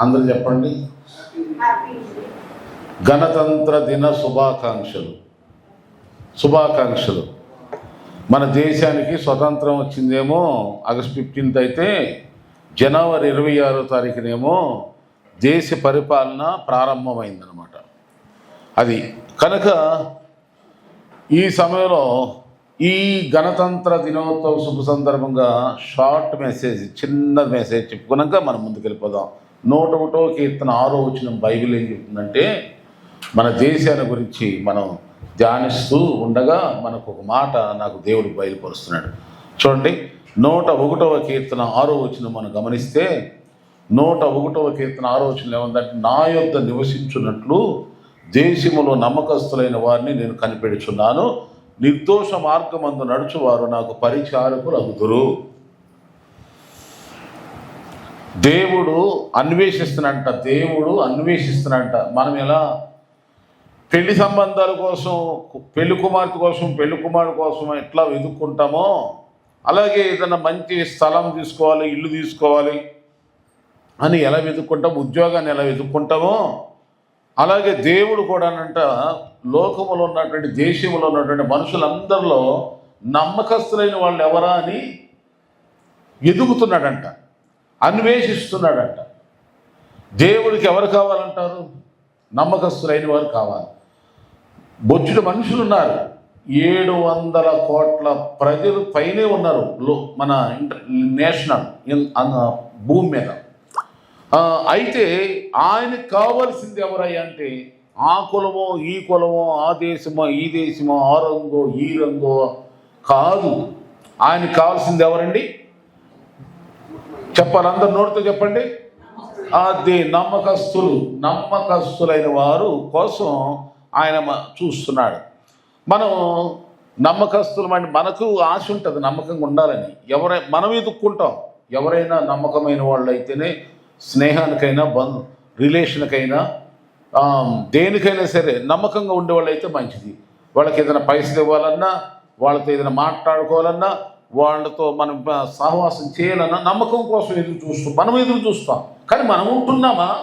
అందరూ చెప్పండి. గణతంత్ర దిన శుభాకాంక్షలు. శుభాకాంక్షలు. మన దేశానికి స్వతంత్రం వచ్చిందేమో ఆగస్ట్ ఫిఫ్టీన్త్ అయితే జనవరి ఇరవై ఆరో తారీఖునేమో దేశ పరిపాలన ప్రారంభమైందనమాట అది కనుక ఈ సమయంలో ఈ గణతంత్ర దినోత్సవ శుభ సందర్భంగా షార్ట్ మెసేజ్ చిన్న మెసేజ్ చెప్పుకున్నాక మనం ముందుకు వెళ్ళిపోదాం నూట ఒకటో కీర్తన ఆరో వచ్చిన బైబిల్ ఏం చెప్తుందంటే మన దేశాన్ని గురించి మనం ధ్యానిస్తూ ఉండగా మనకు ఒక మాట నాకు దేవుడు బయలుపరుస్తున్నాడు. చూడండి నూట ఒకటవ కీర్తన ఆరో వచ్చిన మనం గమనిస్తే నూట ఒకటవ కీర్తన ఆరో వచ్చిన ఏముందంటే నా యొద్ద నివసించున్నట్లు దేశములో నమ్మకస్తులైన వారిని నేను కనిపెడుచున్నాను. నిర్దోష మార్గమందు నడుచువారు నాకు పరిచారకులు అగుదురు దేవుడు అన్వేషిస్తున్నంట దేవుడు అన్వేషిస్తున్నంట. మనం ఎలా? పెళ్ళి సంబంధాల కోసం పెళ్ళి కుమార్తె కోసం పెళ్ళి కుమారుడు కోసం ఎట్లా వెతుక్కుంటామో అలాగే ఏదైనా మంచి స్థలం తీసుకోవాలి ఇల్లు తీసుకోవాలి అని ఎలా వెతుక్కుంటాం ఉద్యోగాన్ని ఎలా వెతుక్కుంటామో అలాగే దేవుడు కూడానంట లోకములో ఉన్నటువంటి దేశంలో ఉన్నటువంటి మనుషులందరిలో నమ్మకస్తులైన వాళ్ళు ఎవరా అని ఎదుగుతున్నాడంట. అన్వేషిస్తున్నాడంట. దేవుడికి ఎవరు కావాలంటారు? నమ్మకస్తులైన వారు కావాలి. బొచ్చుడు మనుషులు ఉన్నారు ఏడు వందల కోట్ల ప్రజలు పైనే ఉన్నారు లో- మన ఇంటర్ నేషనల్ అన్న- భూమి మీద. అయితే ఆయనకు కావలసింది ఎవరయ్యా అంటే ఆ కులమో ఈ కులమో ఆ దేశమో ఈ దేశమో ఆ రంగో ఈ రంగో కాదు. ఆయనకు కావాల్సింది ఎవరండి? చెప్పాలి అందరు నోటితో చెప్పండి. అది నమ్మకస్తులు నమ్మకస్తులైన వారు కోసం ఆయన చూస్తున్నాడు. మనం నమ్మకస్తులు అంటే మనకు ఆశ ఉంటుంది నమ్మకంగా ఉండాలని. ఎవరై మనం ఎదుక్కుంటాం. ఎవరైనా నమ్మకమైన వాళ్ళు అయితేనే స్నేహానికైనా బంధు రిలేషన్కైనా దేనికైనా సరే నమ్మకంగా ఉండేవాళ్ళు అయితే మంచిది. వాళ్ళకి ఏదైనా పైసలు ఇవ్వాలన్నా వాళ్ళతో ఏదైనా మాట్లాడుకోవాలన్నా వాళ్ళతో మనం సహవాసం చేయాలన్న నమ్మకం కోసం ఎదురు చూస్తాం మనం ఎదురు చూస్తాం. కానీ మనం ఉంటున్నామా?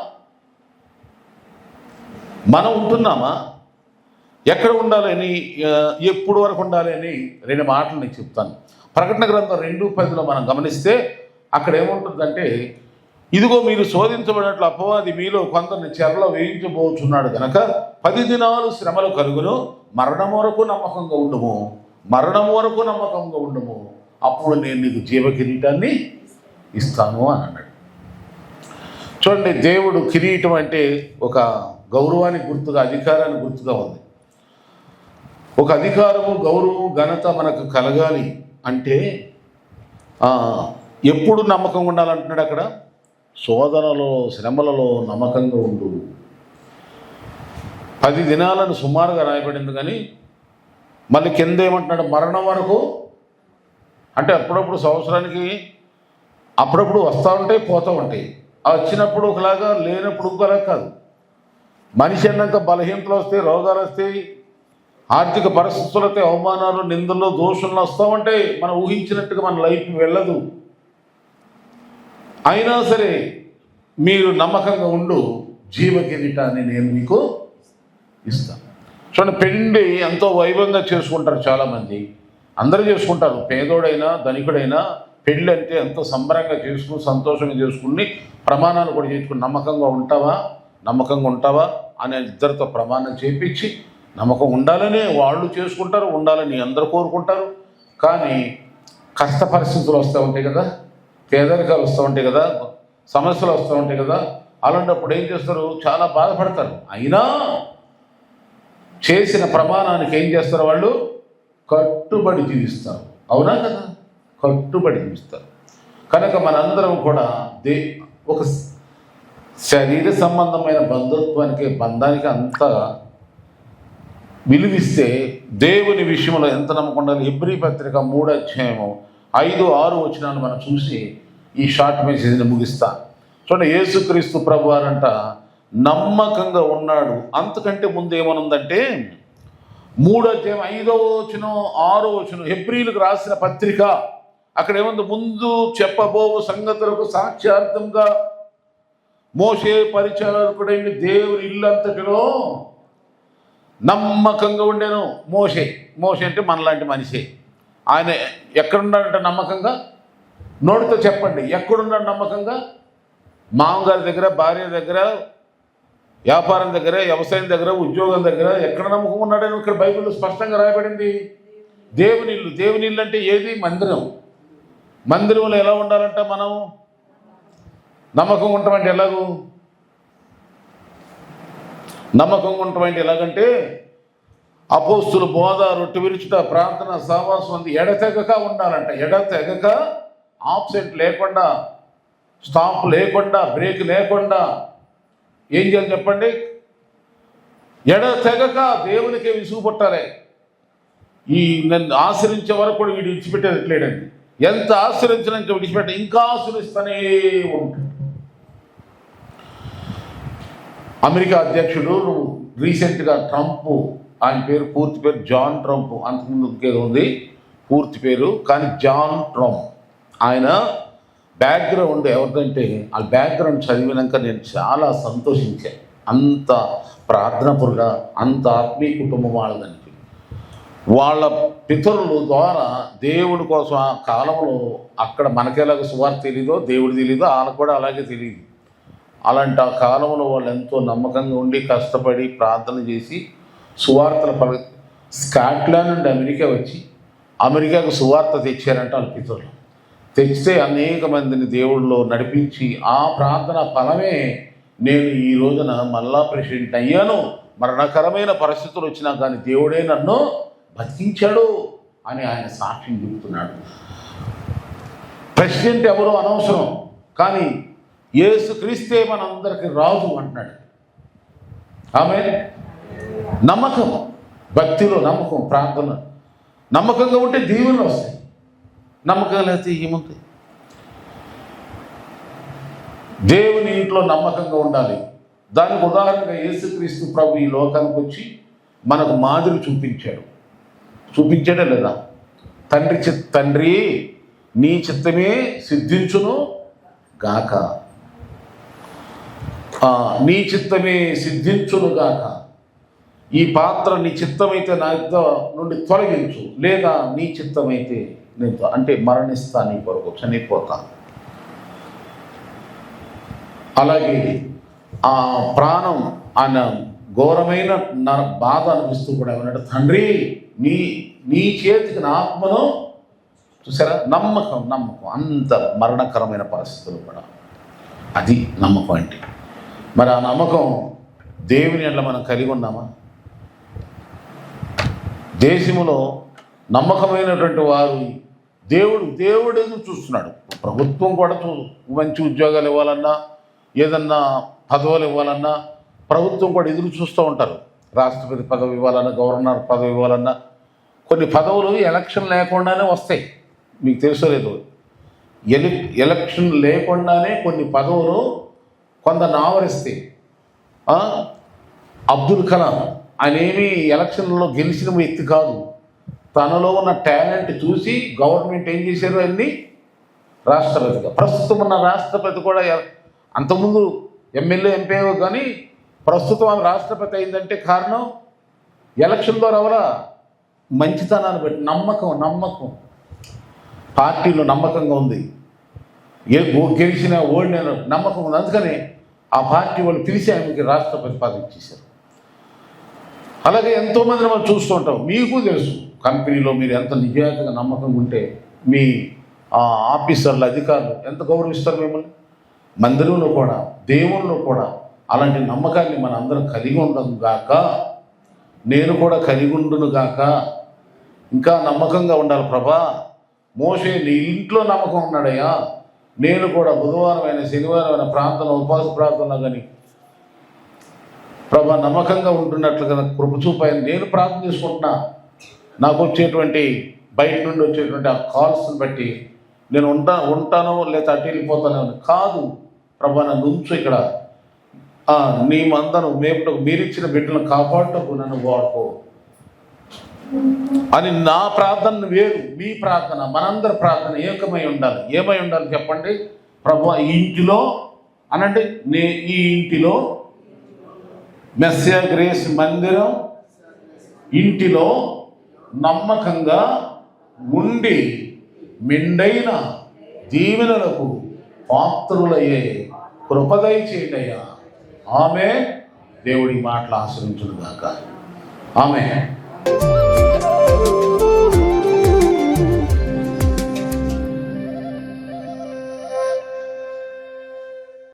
మనం ఉంటున్నామా? ఎక్కడ ఉండాలని ఎప్పుడు వరకు ఉండాలి అని రెండు మాటలు నేను చెప్తాను. ప్రకటన గ్రంథం రెండు పదిలో మనం గమనిస్తే అక్కడ ఏముంటుందంటే ఇదిగో మీరు శోధించబడినట్లు అపవాది మీలో కొందరిని చెరలో వేయించబోచున్నాడు గనక పది దినాలు శ్రమలు కలుగును మరణం వరకు నమ్మకంగా ఉండము మరణం వరకు నమ్మకంగా ఉండము. అప్పుడు నేను నీకు జీవ కిరీటాన్ని ఇస్తాను అని అన్నాడు. చూడండి దేవుడు కిరీటం అంటే ఒక గౌరవానికి గుర్తుగా అధికారానికి గుర్తుగా ఉంది. ఒక అధికారము గౌరవం ఘనత మనకు కలగాలి అంటే ఎప్పుడు నమ్మకంగా ఉండాలంటున్నాడు అక్కడ? శోధనలో శ్రమలలో నమ్మకంగా ఉండు. పది దినాలను సుమారుగా రాయబడింది కానీ మళ్ళీ కింద ఏమంటున్నాడు? మరణం వరకు అంటే అప్పుడప్పుడు సంవత్సరానికి అప్పుడప్పుడు వస్తూ ఉంటాయి పోతూ ఉంటాయి. వచ్చినప్పుడు ఒకలాగా లేనప్పుడు ఒకలా కాదు. మనిషి అన్నాక బలహీనతలు వస్తాయి రోగాలు వస్తాయి ఆర్థిక పరిస్థితులు అవమానాలు నిందలు దోషులు వస్తూ ఉంటాయి. మనం ఊహించినట్టుగా మన లైఫ్ వెళ్ళదు. అయినా సరే మీరు నమ్మకంగా ఉండు జీవ కిరీటాన్ని నేను మీకు ఇస్తాను. చూడండి పెళ్ళి ఎంతో వైభవంగా చేసుకుంటారు చాలామంది. అందరూ చేసుకుంటారు. పేదోడైనా ధనికుడైనా పెళ్ళి అంటే ఎంతో సంబరంగా చేసుకుని సంతోషంగా చేసుకుని ప్రమాణాలు కూడా చేసుకుని నమ్మకంగా ఉంటావా? నమ్మకంగా ఉంటావా? అనే ఇద్దరితో ప్రమాణం చేపించి నమ్మకం ఉండాలని వాళ్ళు చేసుకుంటారు ఉండాలని అందరూ కోరుకుంటారు. కానీ కష్ట పరిస్థితులు వస్తూ ఉంటాయి కదా. పేదరికాలు వస్తూ ఉంటాయి కదా. సమస్యలు వస్తూ ఉంటాయి కదా. అలాంటప్పుడు ఏం చేస్తారు? చాలా బాధపడతారు. అయినా చేసిన ప్రమాణానికి ఏం చేస్తారు వాళ్ళు? కట్టుబడి జీవిస్తారు. అవునా కదా? కట్టుబడి జీవిస్తారు. కనుక మనందరం కూడా దే ఒక శరీర సంబంధమైన బంధుత్వానికి బంధానికి అంత విలువిస్తే దేవుని విషయంలో ఎంత నమ్మకం ఉండాలి? ఎబ్రి పత్రిక మూడు అధ్యాయము ఐదు ఆరు వచ్చినాను మనం చూసి ఈ షార్ట్ మెసేజ్ని ముగిస్తా. చూడండి యేసుక్రీస్తు ప్రభు వారంట నమ్మకంగా ఉన్నాడు. అంతకంటే ముందు ఏమనుందంటే మూడో అధ్యాయం ఐదో వచనం ఆరో వచనం ఎబ్రిలకు రాసిన పత్రిక. అక్కడ ఏముంది? ముందు చెప్పబోవు సంగతులకు సాక్ష్యార్థంగా మోసే పరిచారకుడైన దేవుని ఇల్లంతటిలో నమ్మకంగా ఉండేను మోసే మోసే అంటే మనలాంటి మనిషి. ఆయన ఎక్కడున్నాడంటే నమ్మకంగా? నోటితో చెప్పండి. ఎక్కడున్నాడు నమ్మకంగా? మామగారి దగ్గర భార్య దగ్గర వ్యాపారం దగ్గర వ్యవసాయం దగ్గర ఉద్యోగం దగ్గర ఎక్కడ నమ్మకం ఉన్నాడని ఇక్కడ బైబిల్లో స్పష్టంగా రాయబడింది. దేవునిల్లు దేవునిల్లు అంటే ఏది? మందిరం. మందిరంలో ఎలా ఉండాలంట మనం? నమ్మకం ఉండటం ఎలాగూ? నమ్మకం ఉండటం ఎలాగంటే అపోస్తులు బోధ రొట్టె విరుచుట ప్రార్థన సావాసం అంది. ఎడతెగక ఉండాలంట. ఎడతెగక ఆబ్సెంట్ లేకుండా స్టాప్ లేకుండా బ్రేక్ లేకుండా ఏం చేయాలి చెప్పండి? ఎడ తెగక దేవునికి విసుగు ఈ నన్ను ఆశ్రయించే వరకు కూడా వీడు విడిచిపెట్టేట్లేడండి ఎంత ఆశ్రయించినాక విడిచిపెట్ట ఇంకా ఆశ్రయిస్తూనే ఉంటాడు. అమెరికా అధ్యక్షుడు రీసెంట్గా ట్రంప్ ఆయన పేరు పూర్తి పేరు జాన్ ట్రంప్. అంతకుముందు ఇంకేదో ఉంది. పూర్తి పేరు కానీ జాన్ ట్రంప్. ఆయన బ్యాక్గ్రౌండ్ ఎవరిదంటే ఆ బ్యాక్గ్రౌండ్ చదివినాక నేను చాలా సంతోషించాను అంత ప్రార్థనపురుగా అంత ఆత్మీయ కుటుంబం వాళ్ళదని వాళ్ళ పితరుల ద్వారా దేవుడి కోసం ఆ కాలంలో అక్కడ మనకెలాగ సువార్త తెలీదో దేవుడు తెలీదో వాళ్ళకు కూడా అలాగే తెలియదు అలాంటి ఆ కాలంలో వాళ్ళు ఎంతో నమ్మకంగా ఉండి కష్టపడి ప్రార్థన చేసి సువార్తల పల స్కాట్లాండ్ నుండి అమెరికా వచ్చి అమెరికాకు సువార్త తెచ్చారంట వాళ్ళ పితరులు. తెచ్చితే అనేక మందిని దేవుళ్ళు నడిపించి ఆ ప్రార్థన ఫలమే నేను ఈ రోజున మళ్ళా ప్రెసిడెంట్ అయ్యాను. మరణకరమైన పరిస్థితులు వచ్చినా కానీ దేవుడే నన్ను బతికించాడు అని ఆయన సాక్ష్యం చెబుతున్నాడు. ప్రెసిడెంట్ ఎవరో అనవసరం కానీ యేసు క్రీస్తే మనందరికి రాజు అంటున్నాడు. ఆమె నమ్మకం భక్తిలో నమ్మకం ప్రార్థన. నమ్మకంగా ఉంటే దీవెనలు వస్తాయి. నమ్మకం లేకపోతే ఏముంది దేవుని ఇంట్లో నమ్మకంగా ఉండాలి. దానికి ఉదాహరణగా యేసుక్రీస్తు ప్రభు ఈ లోకానికి వచ్చి మనకు మాదిరి చూపించాడు. చూపించాడే లేదా? తండ్రి చి తండ్రి నీ చిత్తమే సిద్ధించును గాక. నీ చిత్తమే సిద్ధించును గాక. ఈ పాత్ర నీ చిత్తమైతే నా యుద్ధ నుండి తొలగించు. లేదా నీ చిత్తమైతే నేను అంటే మరణిస్తా నీ కొరకు చనిపోతా. అలాగే ఆ ప్రాణం ఆయన ఘోరమైన నర బాధ అనిపిస్తూ కూడా ఏమన్నాడు తండ్రి నీ నీ చేతికి నా ఆత్మను చూసారా? నమ్మకం నమ్మకం. అంత మరణకరమైన పరిస్థితులు కూడా. అది నమ్మకం అంటే. మరి ఆ నమ్మకం దేవుని అట్లా మనం కలిగి ఉన్నామా? దేశంలో నమ్మకమైనటువంటి వారు దేవుడు దేవుడు ఎదురు చూస్తున్నాడు. ప్రభుత్వం కూడా చూ మంచి ఉద్యోగాలు ఇవ్వాలన్నా ఏదన్నా పదవులు ఇవ్వాలన్నా ప్రభుత్వం కూడా ఎదురు చూస్తూ ఉంటారు. రాష్ట్రపతి పదవి ఇవ్వాలన్నా గవర్నర్ పదవి ఇవ్వాలన్నా కొన్ని పదవులు ఎలక్షన్ లేకుండానే వస్తాయి. మీకు తెలుసో లేదు? ఎలి ఎలక్షన్ లేకుండానే కొన్ని పదవులు కొందరు ఆవరిస్తాయి. అబ్దుల్ కలాం ఆయన ఏమీ ఎలక్షన్లో గెలిచిన వ్యక్తి కాదు. తనలో ఉన్న టాలెంట్ చూసి గవర్నమెంట్ ఏం చేశారు అన్ని రాష్ట్రపతిగా. ప్రస్తుతం ఉన్న రాష్ట్రపతి కూడా అంతకుముందు ఎమ్మెల్యే ఎంపీ కానీ ప్రస్తుతం ఆమె రాష్ట్రపతి అయిందంటే కారణం ఎలక్షన్లో ఎవరా మంచితనాన్ని బట్టి నమ్మకం నమ్మకం. పార్టీలో నమ్మకంగా ఉంది. ఏ గెలిచినా గెలిచిన ఓడిన నమ్మకం ఉంది. అందుకని ఆ పార్టీ వాళ్ళు పిలిచి ఆమెకి రాష్ట్రపతి పదవి ఇచ్చేశారు. అలాగే ఎంతోమందిని మనం చూస్తూ ఉంటాం. మీకు తెలుసు కంపెనీలో మీరు ఎంత నిజాయితీగా నమ్మకం ఉంటే మీ ఆ, ఆఫీసర్లు అధికారులు ఎంత గౌరవిస్తారు మిమ్మల్ని? మందిరంలో కూడా దేవుల్లో కూడా అలాంటి నమ్మకాన్ని మన అందరం కలిగి ఉండదు గాక నేను కూడా కలిగి ఉండును గాక ఇంకా నమ్మకంగా ఉండాలి ప్రభా. మోసే నీ ఇంట్లో నమ్మకం ఉన్నాడయ్యా. నేను కూడా బుధవారం అయిన శనివారం అయిన ప్రాంతంలో ఉపాస ప్రాంతంలో కానీ ప్రభ నమ్మకంగా ఉంటున్నట్లుగా నాకు కృప చూపాయని నేను ప్రార్థన చేసుకుంటున్నా. నాకు వచ్చేటువంటి బయట నుండి వచ్చేటువంటి ఆ కాల్స్ని బట్టి నేను ఉంటా ఉంటానో లేదా అటు వెళ్ళిపోతానో అని కాదు. ప్రభా నన్ను ఉంచు ఇక్కడ. నీ మందను మేపుటకు మీరిచ్చిన బిడ్డలను కాపాడుటకు నన్ను వాడుకో. అని నా ప్రార్థన వేరు మీ ప్రార్థన మనందరి ప్రార్థన ఏకమై ఉండాలి. ఏమై ఉండాలి చెప్పండి? ప్రభు ఈ ఇంటిలో అనంటే నే ఈ ఇంటిలో మెస్సియా గ్రేస్ మందిరం ఇంటిలో నమ్మకంగా ఉండి మెండైన దీవెనలకు పాత్రులయ్యే కృపదయ చేయండి ఆమె దేవుడి మాటలు ఆశ్రయించుడుగాక ఆమె